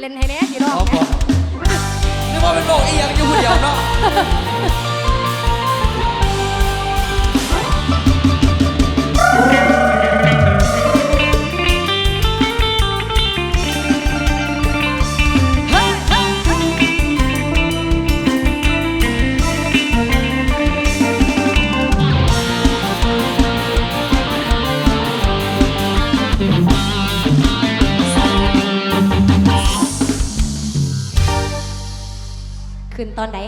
เล่นให้แน่พี่รอบอ๋อนะ นึกว่าเป็นโรคอียังอยู่คนเดียวเนาะ ขึ้นตอนไหน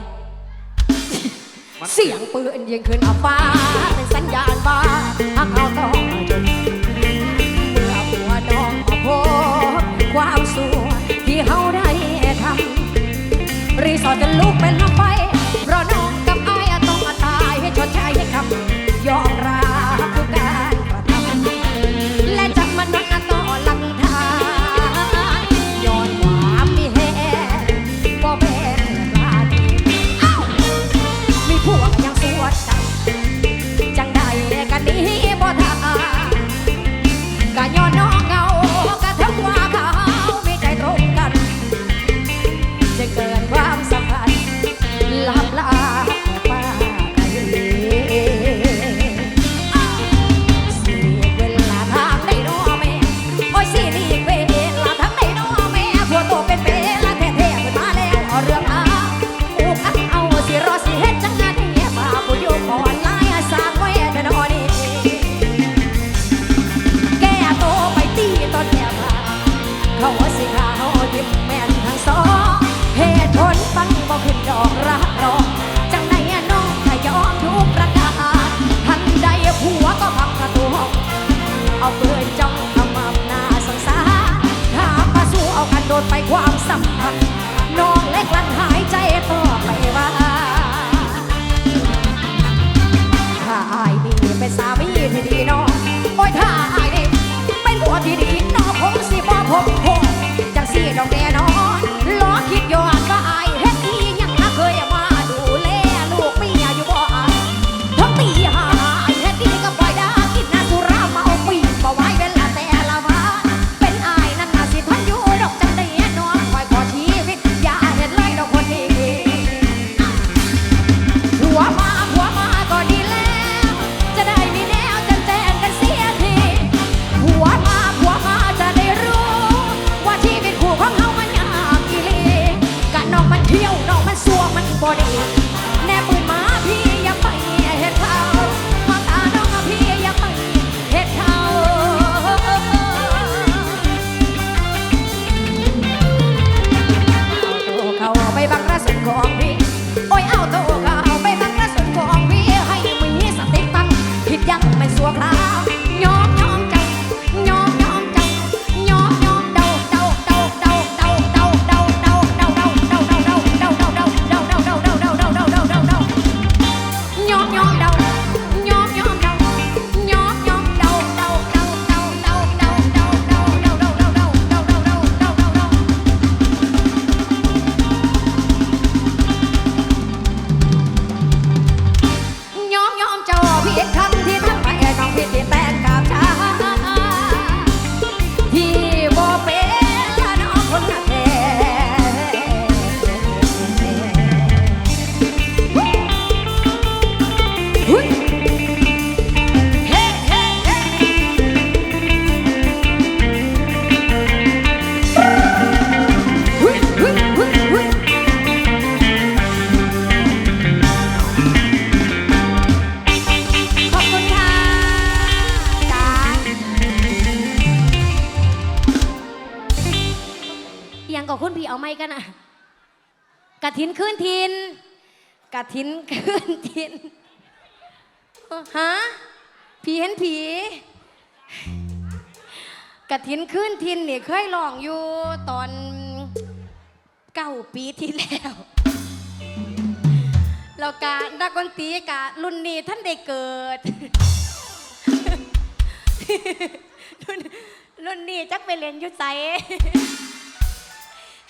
เสียงปืนยิงขึ้นฟ้า เป็นสัญญาณว่าหากเราต้องเมื่อหัวน้องพบความสุขที่เฮาได้ทำรีสอร์ทจะลุกเป็นลำ เขาสิขาเขาทิมแม่นทั้งสองเหตุผลฟังบอกขึ้นดอกรักรอง บอดีแน่ปืนมาพี่อย่าไปเห็ดเขามาตาน้องพี่อย่าไปเห็ดเขาเอาตัวเขาไปบังกระสุนของพี่ โอ้ยเอาตัวเขาไปบังกระสุนของพี่ให้มีสติตั้งผิดยังไม่สัวครา 一 เอาไม้กันอะกระถินขึ้นทินกระถินขึ้นทินฮะผีเห็นผีกระถินขึ้นทินนี่เคยลองอยู่ตอนเก้าปีที่แล้วแล้วกานักดนตรีกะรุ่นนี้ท่านได้เกิด รุ่นนี้จักไปเรียนยุไส